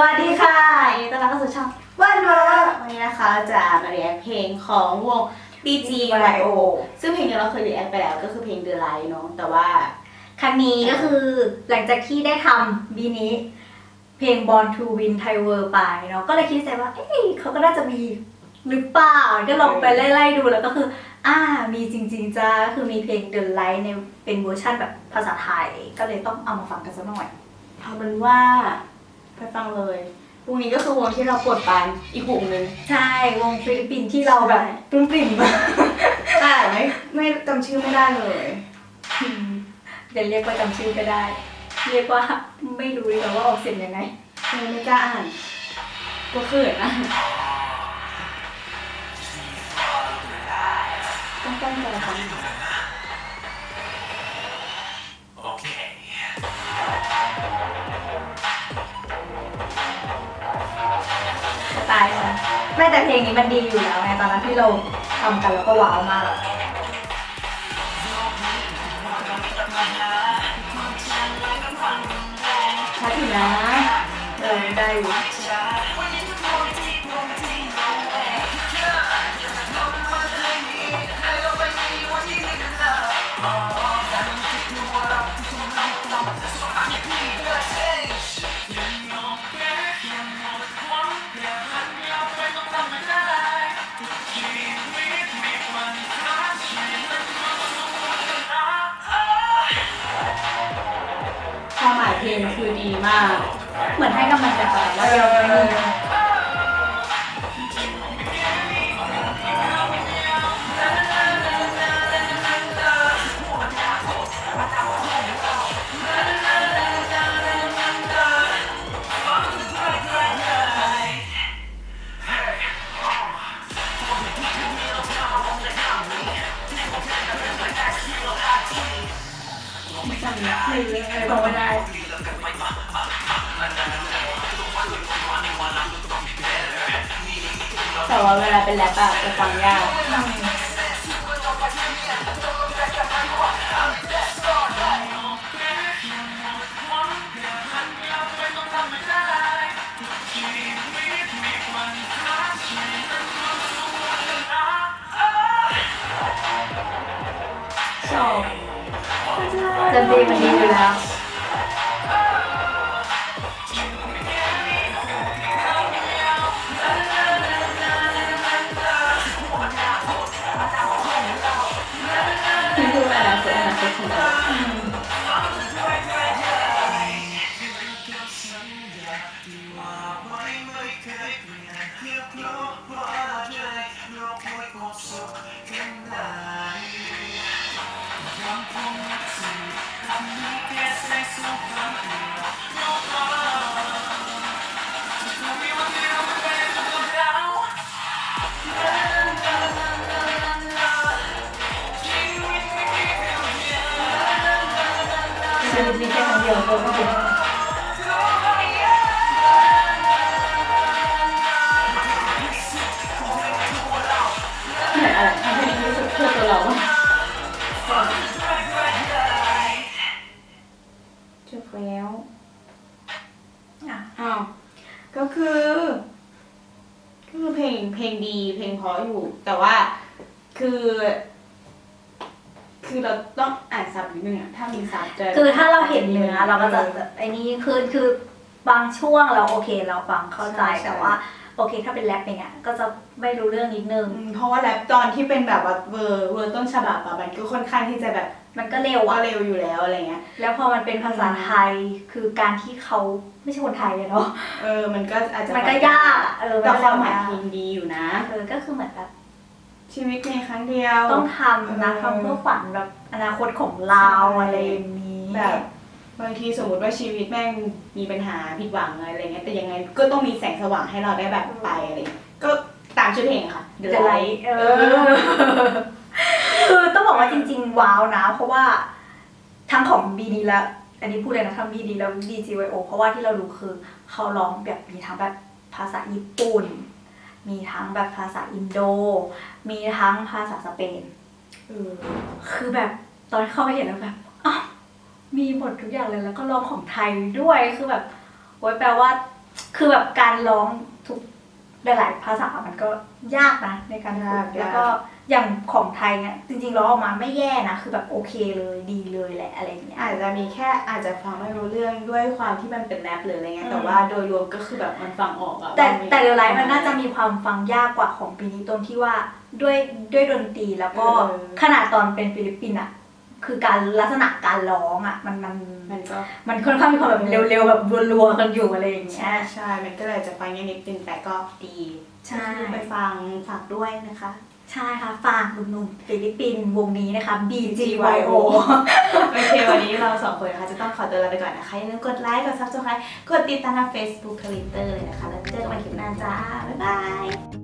วัสดีค่ะยินดีต้อนรับเข้าสู่ช่องวันเวอร์วันนี้นะคะจะมาเรียกเพลงของวง BG YO ซึ่งเพลงนี้เราเคยเรียกไปแล้วก็คือเพลง The Light เนอะแต่ว่า ครั้งนี้ก็คือหลังจากที่ได้ทำบีนี้ เพลง Born to Win Thai World ไปเนาะก็เลยคิดใจว่า เอ๊ะเขาก็น่าจะมีหรือเปล่า ก็ลองไปไล่ๆดูแล้วก็คือ อ่ามีจริงๆจ้าคือมีเพลง The Light ในเป็นเวอร์ชันแบบภาษาไทย ก็เลยต้องเอามาฟังกันสักหน่อยเอาเป็นว่า ไปฟังเลยวงนี้ก็คือวงที่เราปวดปรานอีกวงหนึ่งใช่วงฟิลิปปินส์ที่เราแบบปลื้มปริ่มแต่ไม่ไม่จำชื่อไม่ได้เลยเดี๋ยวเรียกว่าจำชื่อก็ได้ เรียกว่าไม่รู้เลยว่าออกเสียงยังไงไม่ไม่กล้าอ่านก็เขินอะต้องตั้งใจฟัง แม่แต่เพลงนี้มันดีอยู่แล้วไงตอนนั้นที่เราทำกันแล้วก็ว้าวมากอะชัดอยู่นะเออได้อยู่ ความหมายเพลงคือดีมาก เหมือนให้กำลังใจเราว่าเราไม่มีจำชื่ออะไรบอกไม่ได้ แต่ว่าเวลาเป็นแรปอะจะฟังยากชอบดนตรีมันดีอยู่แล้ว ชีวิตมีแค่ครั้งเดียวก็ไม่เป็นเหมือนอะไรทำให้สุดเพื่อตัวเราจบแล้วอะอ้าวก็คือก็คือเพลงเพลงดีเพลงเพราะอยู่ แต่ว่าคือ คือเราต้องอ่านซับนิดนึงอะถ้ามีซับจะคือถ้าเราเห็นเนื้อเราก็จะแบบไอ้นี่คือคือบางช่วงเราโอเคเราฟังเข้าใจแต่ว่า โอเคถ้าเป็นแรปอย่างเงี้ยก็จะไม่รู้เรื่องนิดนึงอืมเพราะว่าแรปตอนที่เป็นแบบว่าเวอร์เวอร์ต้นฉบับอะมันก็ค่อนข้างที่จะแบบมันก็เร็วว่าอะเร็วอยู่แล้วอะไรเงี้ย แล้วพอมันเป็นภาษาไทยคือการที่เขาไม่ใช่คนไทยอะเนาะเออมันก็อาจจะมันก็ยากอะเออแต่ความหมายนเพลงดีอยู่นะ เออก็คือเหมือนแบบ ชีวิตในครั้งเดียว ต้องทำนะเออทำเพื่อฝันแบบอนาคตของเราใช่อะไรอย่างนี้แบบบางทีสมมติว่าชีวิตแม่งมีปัญหาผิดหวังอะไรเงี้ยแต่ยังไงก็ต้องมีแสงสว่างให้เราได้แบบไปอะไรเงี้ยก็ตามชื่อเพลงอะค่ะ The จะไล Light เออคือต้องบอกว่าจริง ๆ ว้าวนะ เพราะว่าทั้งของบีดีและ อันนี้พูดเลยนะทั้งบีดีแล้ว DGYO เพราะว่าที่เราดูคือเขาร้องแบบมีทั้งแบบภาษาญี่ปุ่น มีทั้งแบบภาษาอินโด มีทั้งภาษาสเปนเออคือแบบตอนเข้าไปเห็นแล้วแบบอ้าวมีหมดทุกอย่างเลยแล้วก็ร้องของไทยด้วยคือแบบโอ้ยแปลว่า คือแบบการร้องทุกหลาย ๆ ภาษามันก็ยากนะในการฝึยากกยากแล้วก็ อย่างของไทยเนี่ยจริงๆร้องออกมาไม่แย่นะ คือแบบโอเคเลยดีเลยแหละอะไรอย่างเงี้ย อาจจะมีแค่อาจจะฟังไม่รู้เรื่องด้วยความที่มันเป็นแรปหรืออะไรเงี้อืยมแต่ว่าโดยรวมก็คือแบบมันฟังออกอะแต่ว่ามีแต่เดลไลท์มันน่าจะมีความฟังยากกว่าของปีนี้ตรงที่ว่าด้วยด้วยดนตรีแล้วก็เออขนาดตอนเป็นฟิลิปปินส์อะคือการลักษณะการร้องอะมันมันมันก็มันค่อนข้างมีความแบบเร็วๆแบบรัวๆกันอยู่อะไรอย่างเงี้ใช่ยใช่ มันก็เลยจะฟังยากนิดนึงแต่ก็ดีใช่ ไปฟังฝากด้วยนะคะ ใช่ค่ะ ฝากหนุ่มๆฟิลิปปินส์วงนี้นะคะ BGYO โอเค วันนี้เราสองคนนะคะจะต้องขอตัวลาไปก่อนนะคะอย่าลืมกดไลค์ กดซับสไครต์กดติดตามทาง Facebook Twitter เลยนะคะ แล้วเจอกันใหม่คลิปหน้าจ้า บ๊ายบาย